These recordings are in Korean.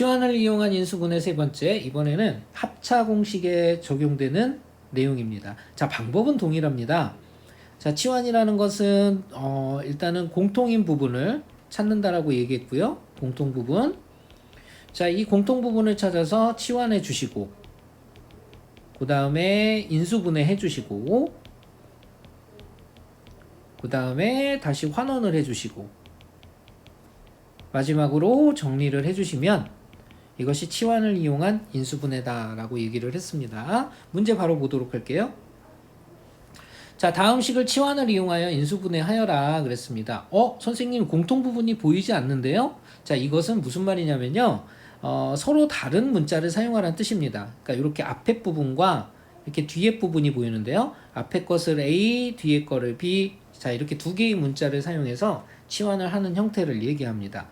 치환을 이용한 인수분해 세 번째 이번에는 합차 공식에 적용되는 내용입니다. 자 방법은 동일합니다. 자 치환이라는 것은 어, 일단은 공통인 부분을 찾는다라고 얘기했고요. 공통 부분. 자 이 공통 부분을 찾아서 치환해 주시고 그 다음에 인수분해 해 주시고 그 다음에 다시 환원을 해 주시고 마지막으로 정리를 해 주시면 이것이 치환을 이용한 인수분해다라고 얘기를 했습니다. 문제 바로 보도록 할게요. 자, 다음 식을 치환을 이용하여 인수분해하여라 그랬습니다. 어, 선생님 공통 부분이 보이지 않는데요? 자, 이것은 무슨 말이냐면요. 어, 서로 다른 문자를 사용하라는 뜻입니다. 그러니까 이렇게 앞에 부분과 이렇게 뒤에 부분이 보이는데요. 앞에 것을 A, 뒤에 거를 B. 자, 이렇게 두 개의 문자를 사용해서 치환을 하는 형태를 얘기합니다.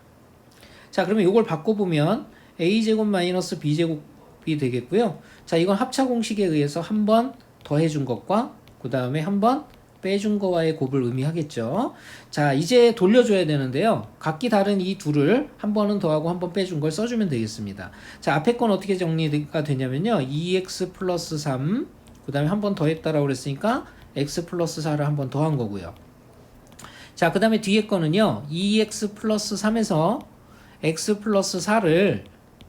자, 그러면 이걸 바꿔 보면 a제곱 마이너스 b제곱이 되겠고요. 자, 이건 합차 공식에 의해서 한 번 더해준 것과 그 다음에 한 번 빼준 거와의 곱을 의미하겠죠. 자, 이제 돌려줘야 되는데요. 각기 다른 이 둘을 한 번은 더하고 한 번 빼준 걸 써주면 되겠습니다. 자, 앞에 건 어떻게 정리가 되냐면요. 2x 플러스 3, 그 다음에 한 번 더했다라고 그랬으니까 x 플러스 4를 한 번 더한 거고요. 자, 그 다음에 뒤에 거는요. 2x 플러스 3에서 x 플러스 4를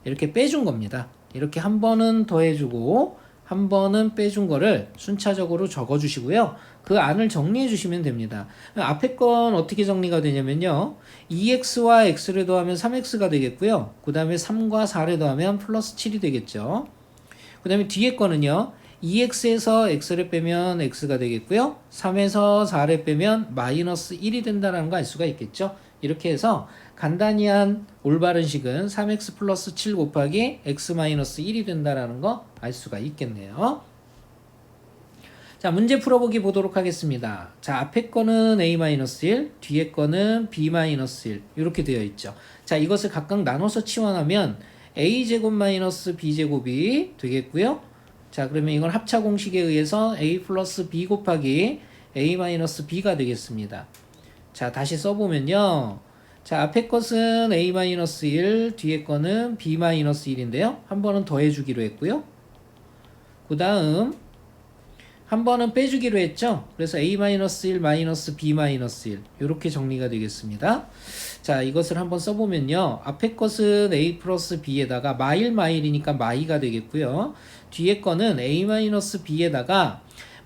이렇게 빼준 겁니다. 이렇게 한 번은 더해주고 한 번은 빼준 거를 순차적으로 적어 주시고요. 그 안을 정리해 주시면 됩니다. 앞에 건 어떻게 정리가 되냐면요. 2x와 x를 더하면 3x가 되겠고요. 그 다음에 3과 4를 더하면 플러스 7이 되겠죠. 그 다음에 뒤에 거는요. 2x에서 x를 빼면 x가 되겠고요. 3에서 4를 빼면 마이너스 1이 된다는 거 알 수가 있겠죠. 이렇게 해서 간단히 한 올바른 식은 3x 플러스 7 곱하기 x 마이너스 1이 된다라는 거 알 수가 있겠네요. 자, 문제 풀어보기 보도록 하겠습니다. 자, 앞에 거는 a 마이너스 1, 뒤에 거는 b 마이너스 1 이렇게 되어 있죠. 자, 이것을 각각 나눠서 치환하면 a 제곱 마이너스 b 제곱이 되겠고요. 자, 그러면 이건 합차 공식에 의해서 a 플러스 b 곱하기 a 마이너스 b가 되겠습니다. 자, 다시 써보면요. 자, 앞에 것은 a-1, 뒤에 거는 b-1인데요. 한 번은 더해주기로 했고요. 그 다음, 한 번은 빼주기로 했죠. 그래서 a-1, 마이너스 b-1 이렇게 정리가 되겠습니다. 자, 이것을 한번 써보면요. 앞에 것은 a 플러스 b에다가 마일 마일이니까 마이가 되겠고요. 뒤에 거는 a-b에다가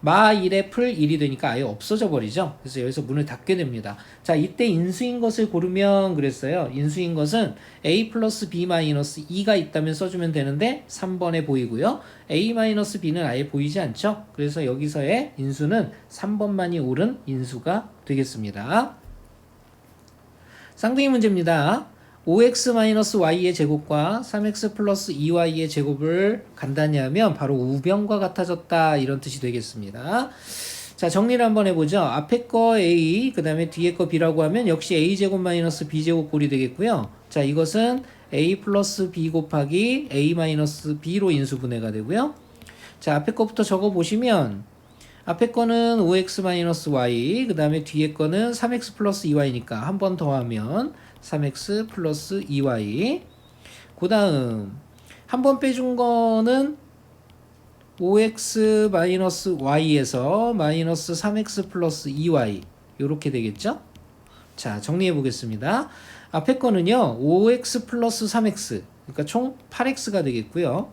마 1에 풀 1이 되니까 아예 없어져 버리죠. 그래서 여기서 문을 닫게 됩니다. 자, 이때 인수인 것을 고르면 그랬어요. 인수인 것은 a 플러스 b 마이너스 2가 있다면 써주면 되는데 3번에 보이고요. a 마이너스 b는 아예 보이지 않죠. 그래서 여기서의 인수는 3번만이 옳은 인수가 되겠습니다. 쌍둥이 문제입니다. 5x-y의 제곱과 3x 플러스 2y의 제곱을 간단히 하면 바로 우변과 같아졌다 이런 뜻이 되겠습니다. 자 정리를 한번 해보죠. 앞에 거 a 그 다음에 뒤에 거 b라고 하면 역시 a 제곱 마이너스 b 제곱 꼴이 되겠고요. 자 이것은 a 플러스 b 곱하기 a 마이너스 b로 인수분해가 되고요. 자 앞에 거부터 적어 보시면 앞에 거는 5x-y 그 다음에 뒤에 거는 3x 플러스 2y니까 한 번 더하면 3x 플러스 2y 그 다음 한 번 빼준 거는 5x 마이너스 y에서 마이너스 3x 플러스 2y 이렇게 되겠죠? 자 정리해 보겠습니다. 앞에 거는요 5x 플러스 3x 그러니까 총 8x가 되겠고요.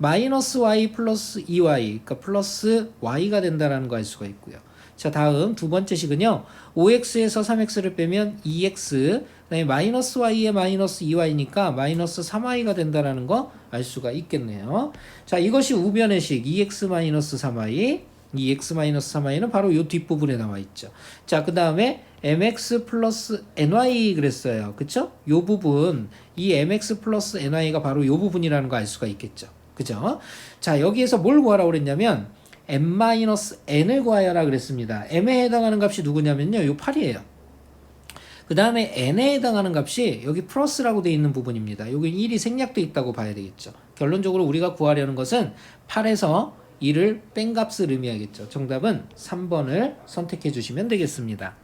마이너스 y 플러스 2y 그러니까 플러스 y가 된다라는 거 알 수가 있고요. 자 다음 두 번째 식은요 5x에서 3x를 빼면 2x 그다음에 마이너스 y에 마이너스 2y니까 마이너스 3y가 된다라는 거 알 수가 있겠네요. 자 이것이 우변의 식 2x 마이너스 3y 2x 마이너스 3y는 바로 이 뒷부분에 나와 있죠. 자, 그 다음에 mx 플러스 ny 그랬어요. 그쵸? 요 부분, 이 mx 플러스 ny가 바로 요 부분이라는 거 알 수가 있겠죠. 그죠? 자, 여기에서 뭘 구하라고 그랬냐면, m-n을 구하여라 그랬습니다. m에 해당하는 값이 누구냐면요. 요 8이에요. 그 다음에 n에 해당하는 값이 여기 플러스라고 되어 있는 부분입니다. 여기 1이 생략되어 있다고 봐야 되겠죠. 결론적으로 우리가 구하려는 것은 8에서 1을 뺀 값을 의미하겠죠. 정답은 3번을 선택해 주시면 되겠습니다.